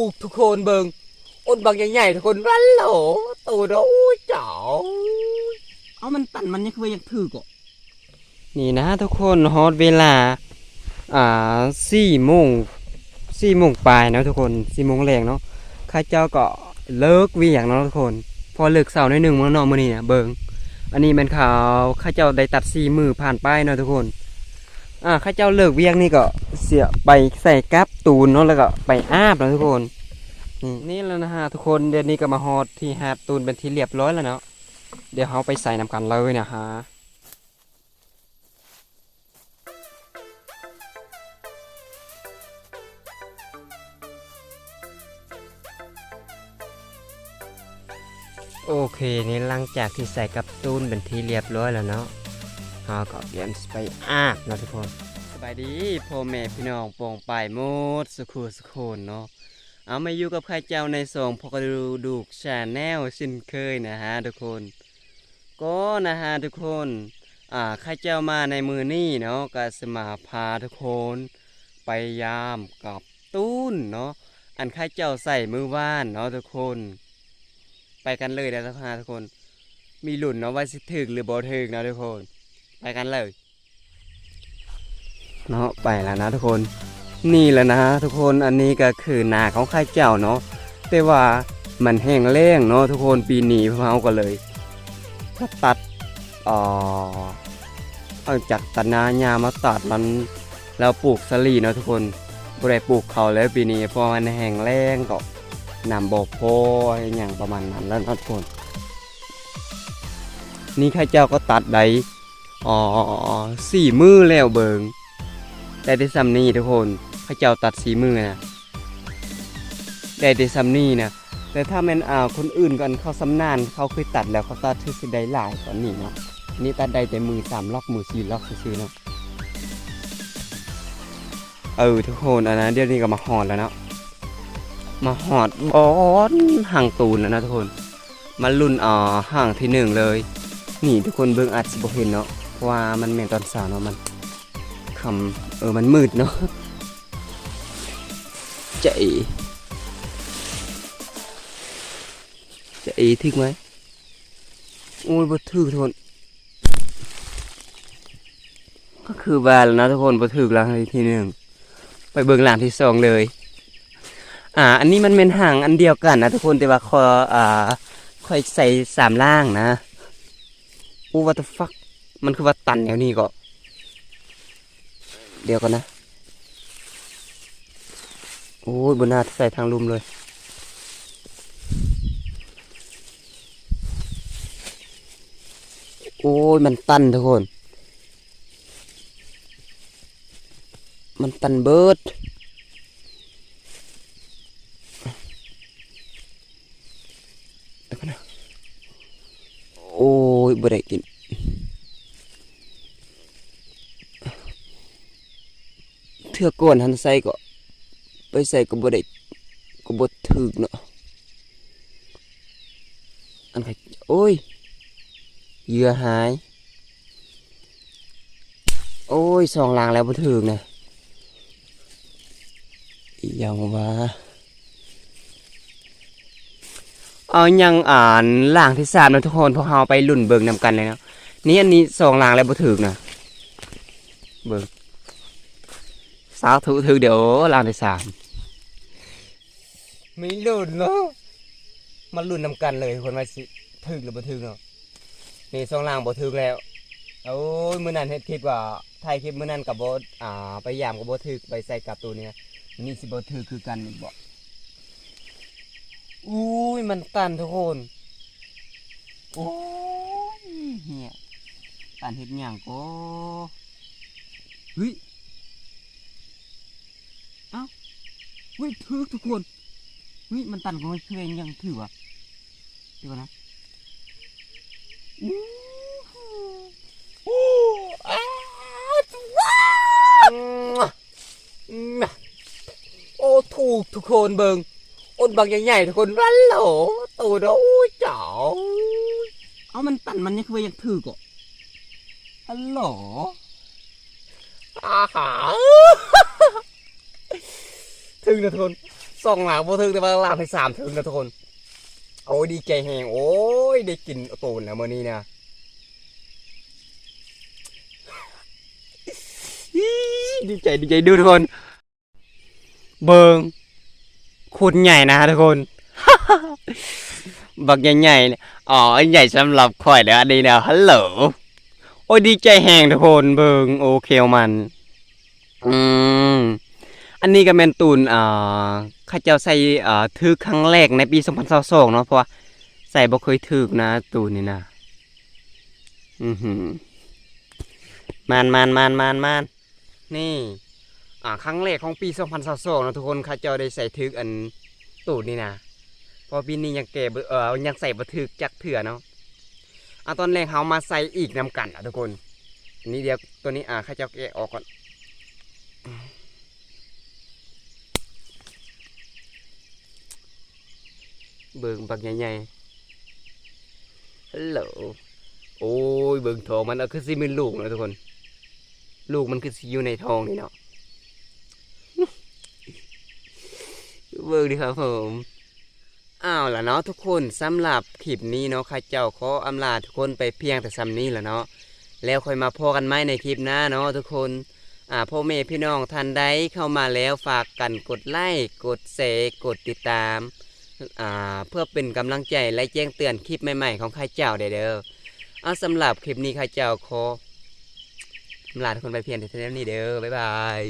ถูกทุกคนเบิงอ้นบางใหญ่ๆทุกคนรันโหลตัวเด้ออู้เจ๋าเอามันตันมันยังคือว่ายังถือกอะนี่นะทุกคนฮอตเวลา อ่าสี่โมงสี่โมงปลายเนาะทุกคนสี่โมงแรงเนาะข้าเจ้าก็เลิกเวิ่งเนาะทุกคน พอเลิกเสาร์ในอยหนึ่งมื้อเนาะมื้อนี้เนี่ยเบิงอันนี้เป็นข่าวข้าเจ้าได้ตัดสี่มือผ่านไปเนาะทุกคน อ่าข้าเจ้าเลิกเวียงนี่ก็เสียไปใส่กับตูนเนาะแล้วก็ไปอาบเนาะทุกคนนี่แล้วนะฮะทุกคนเดี๋ยวนี้ก็มาฮอดที่หาดตูนเป็นที่เรียบร้อยแล้วเนาะเดี๋ยวเขาไปใส่นำกันเลยนะฮะโอเคนี่หลังจากที่ใส่กับตูนเป็นที่เรียบร้อยแล้วเนาะ เราก็เตรียมไปอาบนะทุกคนสบายดีพ่อแม่พี่น้องปองไปหมดสุขุสุขนเนาะเอามาอยู่กับใครเจ้าในสองพอกดูดูกชาแนลเช่นเคยนะฮะทุกคน ก็นะฮะทุกคนอ่าใครเจ้ามาในมือนี่เนาะก็สมาพาทุกคนไปยามกับตูนเนาะอันใครเจ้าใส่มือว่านเนาะทุกคน ไปกันเลยนะทุกคนทุกคนมีหลุนเนาะว่าสิถึกหรือบ่ถึกนะทุกคน ไปกันเลยเนาะไปแล้วนะทุกคน นี่แหละนะทุกคนอันนี้ก็คือนาของข้าเจ้าเนาะแต่ว่ามันแห้งแล้งเนาะทุกคนปีนี้พวกเราก็เลยก็ตัดอ่อเอาจากตัดนาหญ้ามาตัดมันแล้วปลูกสลีเนาะทุกคนบ่ได้ปลูกเขาแล้วปีนี้เพราะมันแห้งแล้งก็นำบอกพออย่างประมาณนั้นแล้วนะทุกคน นี่ข้าเจ้าก็ตัดได้ อ๋อสี่มือแล้วเบิงได้ได้ซัมนี่ทุกคนข้าเจ้าตัดสีมือนะได้ได้ซัมนี่นะแต่ถ้าแมันอ่าคนอื่นกันเขาสำนานเขาเคยตัดแล้วเขาตัดที่สิได้หลายกว่านี้เนาะนี่ตัดได้แต่มือสามล็อกมือสี่ล็อกซื่อๆเนาะเออทุกคนอันนั้นเดี๋ยวนี้ก็มาหอดแล้วเนาะมาหอดบอนห่างตูนแล้วนะทุกคน มารุ่นอ่าห่างที่หนึ่งเลย นี่ทุกคนเบิ่งอาจสิบ่เห็นเนาะ ว่ามันแม่นตอนสาวเนาะมันคำเออมันมืดเนาะจะเอจะเอถึกไหมโอ้ยบ่ถึกทุกคนก็คือว่าแล้วนะทุกคนบ่ถึกหลังที่หนึ่งไปเบิ่งหลังที่สองเลย อ่า อันนี้มันเป็นห่างอันเดียวกันนะทุกคนแต่ว่าคออ่าค่อยใส่สามล่างนะอู้ what the fuck มันคือว่าตันแนวนี้ก็ เดี๋ยวก่อนนะ โอ้ยบนหน้าใส่ทางลุมเลย โอ้ยมันตันทุกคน มันตันเบิดโอ้ยบ่ได้กิน เทือกก่อนหันใส่ก็ไปใส่ก็บ่ได้ก็บ่ถึกเนาะอันใครโอ้ยเหยื่อหาย โอ้ยสองลางแล้วบ่ถึกนะอีหยังวะเอายังอ่านล่างที่สามนะทุกคนพวกเราไปลุ่นเบิงนำกันเลยเนาะนี่อันนี้สองล่างแล้วบ่ถึกนะเบิง สาวถูถึกเดี๋ยวลางที่สามไม่ลุ่นเนาะมาลุ่นนำกันเลยคนว่าสิถึกหรือบ่ถึกเนาะนี่สองล่างบ่ถึกแล้วโอ้ยมื้อนั้นเฮ็ดคลิปว่าถ่ายคลิปมื้อนั้นกับบ่อ่าไปยามกับบ่ถึกไปใส่กับตัวเนี้ยนี่สิบ่ถึกคือกันอีกบ่อุ้ยมันตันทุกคนโอ้ยเฮียตันเห็ดหยังก็เฮ้ย เอ้า เฮ้ยถือทุกคนเฮ้ยมันตันของมันเพลงยังถือวะเดี๋ยวก่อนนะอู้หูอู้อ้าวว้าวอืมโอ้ถูกทุกคนเบิงอ้นบางใหญ่ๆทุกคนรันโหลตัวเด้ออู้เจ๋าเอามันตันมันยังคือว่ายังถือกอะฮัลโหลอาหา ถึงนะทุกคนสองหลังบ่ถึงแต่ว่าหลังที่สามถึงนะทุกคนโอ้ยดีใจแหงโอ้ยได้กินตูนแล้วมื้อนี้นะดีใจดีใจดูทุกคน เบิงขุดใหญ่นะทุกคนบักใหญ่ๆเนี่อ๋อใหญ่สำหรับข่อยเด้ออันนี้นะฮัลโหลโอ้ยดีใจแหงทุกคนเบิงโอเคมัน อืม อันนี้ก็แม่นตูนอ่าข้าเจ้าใส่อ่าถือครั้งแรกในปี2022เนาะเพราะว่าใส่บ่เคยถือนะตูนนี่นะอือหือมานมานมานมานมานนี่อ่าครั้งแรกของปี2022เนาะทุกคนข้าเจ้าได้ใส่ถืออันตูนนี่นะเพอปีนี้ยังแก่บ่เออยังใส่บ่ถือจักเถื่อเนาะอ่าตอนแรกเฮามาใส่อีกนํกันอะทุกคนอันนี้เดี๋ยวตัวนี้อ่าข้าเจ้าแกะออกก่อน เบิ่งบักใหญ่ๆฮัลโหลโอ้ยเบิ่งทองมันเอาคือสิเป็นลูกนะทุกคน ลูกมันคือสิอยู่ในทองนี่เนาะเบิ่งดิครับผมอ้าวล่ะเนาะทุกคนสำหรับคลิปนี้เนาะข้าเจ้าขออำลาทุกคนไปเพียงแต่ซ้ำนี้แหละเนาะแล้วค่อยมาพอกันไหมในคลิปหน้าเนาะทุกคนอ่าพ่อแม่พี่น้องท่านใดเข้ามาแล้วฝากกันกดไลค์กดแชร์กดติดตาม เพื่อเป็นกำลังใจและแจ้งเตือนคลิปใหม่ๆของข้าเจ้าได้เด้อเอาสำหรับคลิปนี้ข้าเจ้าขอลาทุกคนไปเพียงแต่เท่านี้เด้อบ๊ายบาย